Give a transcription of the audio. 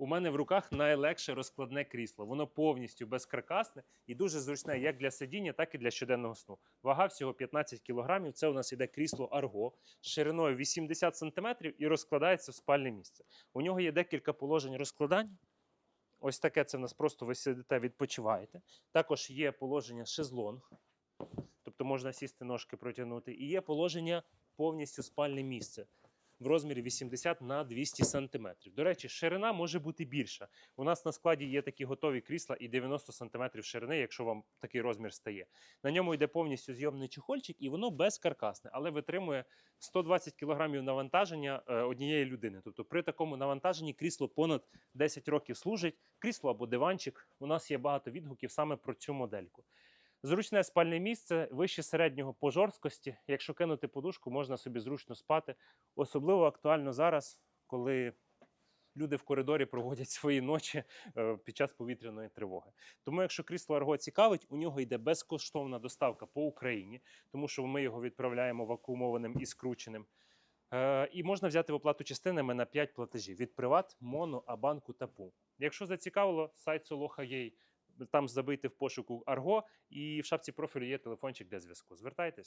У мене в руках найлегше розкладне крісло. Воно повністю безкаркасне і дуже зручне як для сидіння, так і для щоденного сну. Вага всього 15 кг. Це у нас іде крісло Арго шириною 80 см і розкладається в спальне місце. У нього є декілька положень розкладання. Ось таке це в нас просто ви сидите, відпочиваєте. Також є положення шезлонг, тобто можна сісти ножки протягнути. І є положення повністю спальне місце в розмірі 80 на 200 см. До речі, ширина може бути більша. У нас на складі є такі готові крісла і 90 см ширини, якщо вам такий розмір стає. На ньому йде повністю зйомний чехольчик, і воно безкаркасне, але витримує 120 кг навантаження е, однієї людини. Тобто при такому навантаженні крісло понад 10 років служить. Крісло або диванчик. У нас є багато відгуків саме про цю модельку. Зручне спальне місце вище середнього по жорсткості. Якщо кинути подушку, можна собі зручно спати. Особливо актуально зараз, коли люди в коридорі проводять свої ночі е, під час повітряної тривоги. Тому, якщо крісло Арго цікавить, у нього йде безкоштовна доставка по Україні, тому що ми його відправляємо вакуумованим і скрученим. Е, І можна взяти в оплату частинами на 5 платежів від Приват, Моно, Абанку та ПУ. Якщо зацікавило, сайт Солоха є. Там забийте в пошуку Арго, і в шапці профілю є телефончик для зв'язку. Звертайтесь.